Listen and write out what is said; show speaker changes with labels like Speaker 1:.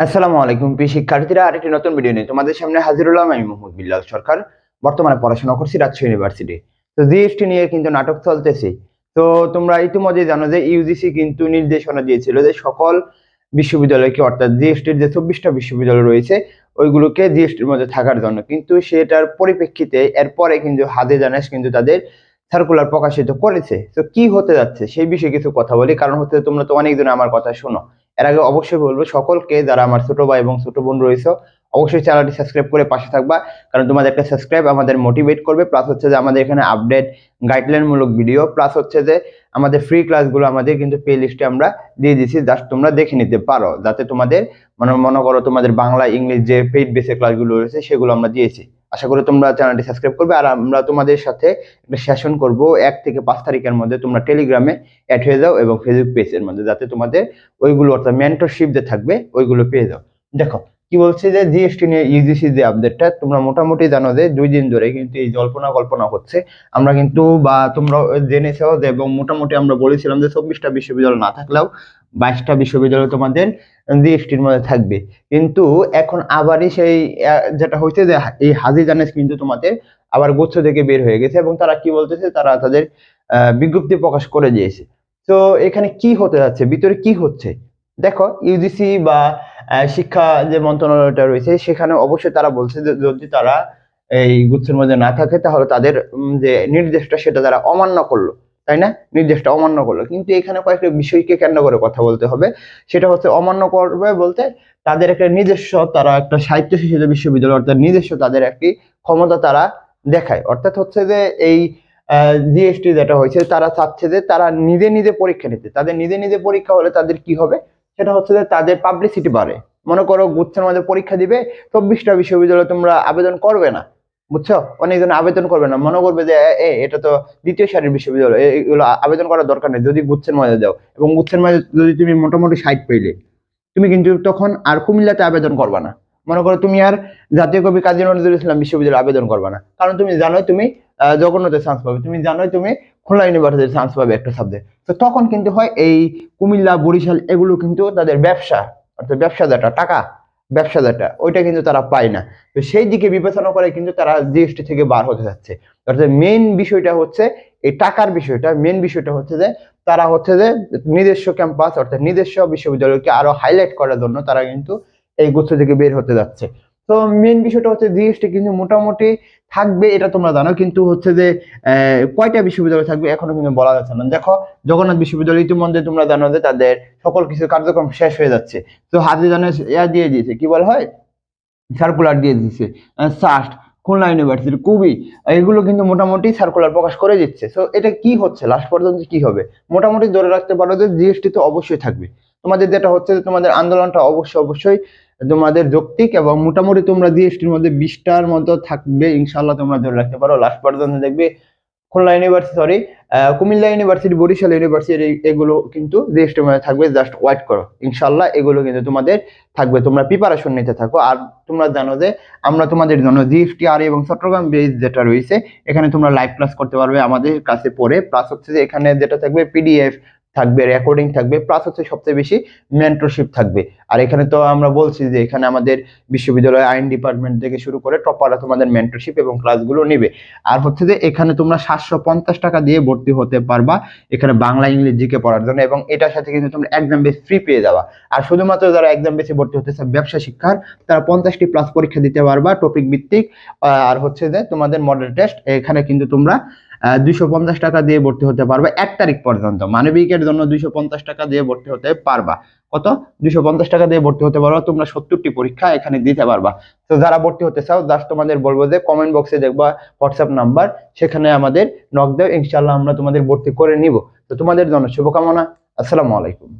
Speaker 1: আসসালামু আলাইকুম, প্রিয় শিক্ষার্থীরা, আরেকটি নতুন ভিডিও নিয়ে তোমাদের সামনে হাজির হলাম আমি মোহাম্মদ বিল্লাল সরকার। বর্তমানে পড়াশোনা করছি রাজশাহী ইউনিভার্সিটি তো। জিএসটি নিয়ে কিন্তু নাটক চলতেছে। তো তোমরা ইতিমধ্যে জানো যে ইউজিসি কিন্তু নির্দেশনা দিয়েছিল যে সকল বিশ্ববিদ্যালয়কে, অর্থাৎ জিএসটির যে চব্বিশটা বিশ্ববিদ্যালয় রয়েছে, ওইগুলোকে জিএসটির মধ্যে থাকার জন্য। কিন্তু সেটার পরিপ্রেক্ষিতে এরপরে কিন্তু হাদে জানাস কিন্তু তাদের সার্কুলার প্রকাশিত করেছে। তো কি হতে যাচ্ছে সেই বিষয়ে কিছু কথা বলি। কারণ হচ্ছে তোমরা তো অনেকজন আমার কথা শোনো। এর আগে অবশ্যই বলব, সকলকে যারা আমার ছোট ভাই এবং ছোট বোন রয়েছে, অবশ্যই চ্যানেলটি সাবস্ক্রাইব করে পাশে থাকবা। কারণ তোমাদের একটা সাবস্ক্রাইব আমাদের মোটিভেট করবে প্লাস হচ্ছে যে আমাদের এখানে আপডেট গাইডলাইনমূলক ভিডিও প্লাস হচ্ছে যে আমাদের ফ্রি ক্লাসগুলো আমাদের কিন্তু প্লে লিস্টে আমরা দিয়ে দিচ্ছি জাস্ট তোমরা দেখে নিতে পারো। যাতে তোমাদের মানে মনে করো তোমাদের বাংলা, ইংলিশ যে পেইড বেসের ক্লাসগুলো রয়েছে, সেগুলো আমরা দিয়েছি। আশা করি তোমরা চ্যানেলটি সাবস্ক্রাইব করবে। আর আমরা তোমাদের সাথে একটা সেশন করব এক থেকে পাঁচ তারিখের মধ্যে। তোমরা টেলিগ্রামে অ্যাড হয়ে যাও এবং ফেসবুক পেজের মধ্যে। যাতে তোমাদের ওইগুলো অর্থাৎ মেন্টরশিপ যে থাকবে, ওইগুলো পেয়ে যাও। দেখো কি বলছে যে জিএসটি নিয়ে ইউজিসি যে আপডেটটা তোমরা মোটামুটি জানো যে দুই দিন ধরে কিন্তু এই জল্পনা কল্পনা হচ্ছে। আমরা কিন্তু বা তোমরা জেনেছো যে এবং মোটামুটি আমরা বলেছিলাম যে চব্বিশটা বিশ্ববিদ্যালয় না থাকলেও বাইশটা বিশ্ববিদ্যালয় তোমাদের জিএসটির মধ্যে থাকবে। কিন্তু এখন আবারই সেই যেটা হয়েছে যে এই হাজি জানেস কিন্তু তোমাদের আবার গুচ্ছ থেকে বের হয়ে গেছে এবং তারা কি বলতেছে, তারা তাদের বিজ্ঞপ্তি প্রকাশ করে দিয়েছে। তো এখানে কি হতে যাচ্ছে, ভিতরে কি হচ্ছে? দেখো ইউজিসি বা শিক্ষা যে মন্ত্রণালয়টা রয়েছে, সেখানে অবশ্যই তারা বলছে যে যদি তারা এই গুচ্ছের মধ্যে না থাকে, তাহলে তাদের যে নির্দেশটা সেটা তারা অমান্য করল, তাই না? নির্দেশটা অমান্য করল। কিন্তু এখানে কয়েকটা বিষয়কে কেন্দ্র করে কথা বলতে হবে। সেটা হচ্ছে অমান্য করবে বলতে তাদের একটা নিজস্ব তারা একটা সাহিত্য শিক্ষিত বিশ্ববিদ্যালয় অর্থাৎ নিজস্ব তাদের একটি ক্ষমতা তারা দেখায়। অর্থাৎ হচ্ছে যে এই জিএসটি যেটা হয়েছে, তারা চাচ্ছে যে তারা নিজে নিজে পরীক্ষা নিতে। তাদের নিজে নিজে পরীক্ষা হলে তাদের কি হবে? সেটা হচ্ছে যে তাদের পাবলিসিটি বাড়ে। মনে করো গুচ্ছের মধ্যে পরীক্ষা দিবে চব্বিশটা বিশ্ববিদ্যালয় তোমরা আবেদন করবে না বুঝছ? অনেকজন আবেদন করবে না। মনে করবে যে এ, এটা তো দ্বিতীয় সারির বিশ্ববিদ্যালয় এগুলো আবেদন করার দরকার নেই যদি গুচ্ছের মধ্যে যাও এবং গুচ্ছের মধ্যে যদি তুমি মোটামুটি সাইট পেলে তুমি কিন্তু তখন আর কুমিল্লাতে আবেদন করবা না। মনে করো তুমি আর জাতীয় কবি কাজী নজরুল ইসলাম বিশ্ববিদ্যালয়ে আবেদন করবা না। কারণ তুমি জানোই তুমি জগন্নাথের চান্স পাবে। তুমি জানোই তুমি খুলনা ইউনিভার্সিটির চান্স পাবে একটা সাবজেক্ট তো তখন কিন্তু হয় এই কুমিল্লা, বরিশাল এগুলো কিন্তু তাদের ব্যবসা, অর্থাৎ ব্যবসা যেটা টাকা ব্যবসা যেটা ওইটা কিন্তু তারা পায় না। তো সেই দিকে বিবেচনা করে কিন্তু তারা জিএসটি থেকে বার হতে যাচ্ছে। অর্থাৎ মেন বিষয়টা হচ্ছে এই টাকার বিষয়টা মেন বিষয়টা হচ্ছে যে তারা হচ্ছে যে নিজস্ব ক্যাম্পাস অর্থাৎ নিজস্ব বিশ্ববিদ্যালয়কে আরও হাইলাইট করার জন্য তারা কিন্তু এই গুচ্ছ থেকে বের হতে যাচ্ছে। তো মেন বিষয়টা হচ্ছে জিএসটি কিন্তু মোটামুটি থাকবে, এটা তোমরা জানো। কিন্তু হচ্ছে যে কয়টা বিশ্ববিদ্যালয় থাকবে এখনও কিন্তু বলা যাচ্ছে না। দেখো, জগন্নাথ বিশ্ববিদ্যালয় ইতিমধ্যে তোমরা জানো যে তাদের সকল কিছু কার্যক্রম শেষ হয়ে যাচ্ছে। তো হাতে জানে ইয়া দিয়ে দিয়েছে, কি বলা হয়? সার্কুলার দিয়ে দিচ্ছে সাস্ট খুলনা ইউনিভার্সিটি কুবি, এগুলো কিন্তু মোটামুটি সার্কুলার প্রকাশ করে দিচ্ছে। তো এটা কি হচ্ছে? লাস্ট পর্যন্ত কি হবে? মোটামুটি ধরে রাখতে পারো যে জিএসটি তো অবশ্যই থাকবে। তোমাদের যেটা হচ্ছে যে তোমাদের আন্দোলনটা অবশ্যই অবশ্যই তোমাদের যৌক্তিক এবং মোটামুটি তোমরা জিএসটির মধ্যে বিশটার মতো থাকবে ইনশাল্লাহ তোমরা ধরে রাখতে পারো। লাস্ট পর্যন্ত দেখবে Khulna university sorry Comilla university Barisal university এগুলো কিন্তু জিএসটির মধ্যে থাকবে জাস্ট ওয়াইট করো। ইনশাল্লাহ এগুলো কিন্তু তোমাদের থাকবে। তোমরা প্রিপারেশন নিতে থাকো। আর তোমরা জানো যে আমরা তোমাদের জন্য জিএসটি আর এবং চট্টগ্রাম বেস যেটা রয়েছে, এখানে তোমরা লাইভ ক্লাস করতে পারবে আমাদের কাছে পড়ে। প্লাস হচ্ছে যে এখানে যেটা থাকবে পিডিএফ থাকবে রেকর্ডিং থাকবে প্লাস হচ্ছে সবচেয়ে বেশি মেন্টরশিপ থাকবে। আর এখানে তো আমরা বলছি যে এখানে আমাদের বিশ্ববিদ্যালয় আইন ডিপার্টমেন্ট থেকে শুরু করে টপাররা তোমাদের মেন্টরশিপ এবং ক্লাসগুলো নেবে। আর হচ্ছে যে এখানে তোমরা সাতশো পঞ্চাশ টাকা দিয়ে ভর্তি হতে পারবা এখানে বাংলা, ইংলিশ, জিকে পড়ার জন্য এবং এটার সাথে কিন্তু তোমরা একদম বেশ ফ্রি পেয়ে যাবা। আর শুধুমাত্র যারা একদম বেশি ভর্তি হতে চায় ব্যবসা শিক্ষার, তারা পঞ্চাশটি প্লাস পরীক্ষা দিতে পারবা টপিক ভিত্তিক। আর হচ্ছে যে তোমাদের মডেল টেস্ট এখানে কিন্তু তোমরা দুইশো পঞ্চাশ টাকা দিয়ে ভর্তি হতে পারবে এক তারিখ পর্যন্ত। মানবিকের জন্য দুইশো পঞ্চাশ টাকা দিয়ে ভর্তি হতে পারবা। কত? দুইশো পঞ্চাশ টাকা দিয়ে ভর্তি হতে পারবা, তোমরা সত্তরটি পরীক্ষা এখানে দিতে পারবা। তো যারা ভর্তি হতে চাও জাস্ট তোমাদের বলব যে কমেন্ট বক্সে দেখবা হোয়াটসঅ্যাপ নাম্বার সেখানে আমাদের নক দেও ইনশাল্লাহ আমরা তোমাদের ভর্তি করে নিব। তো তোমাদের জন্য শুভকামনা, আসসালামু আলাইকুম।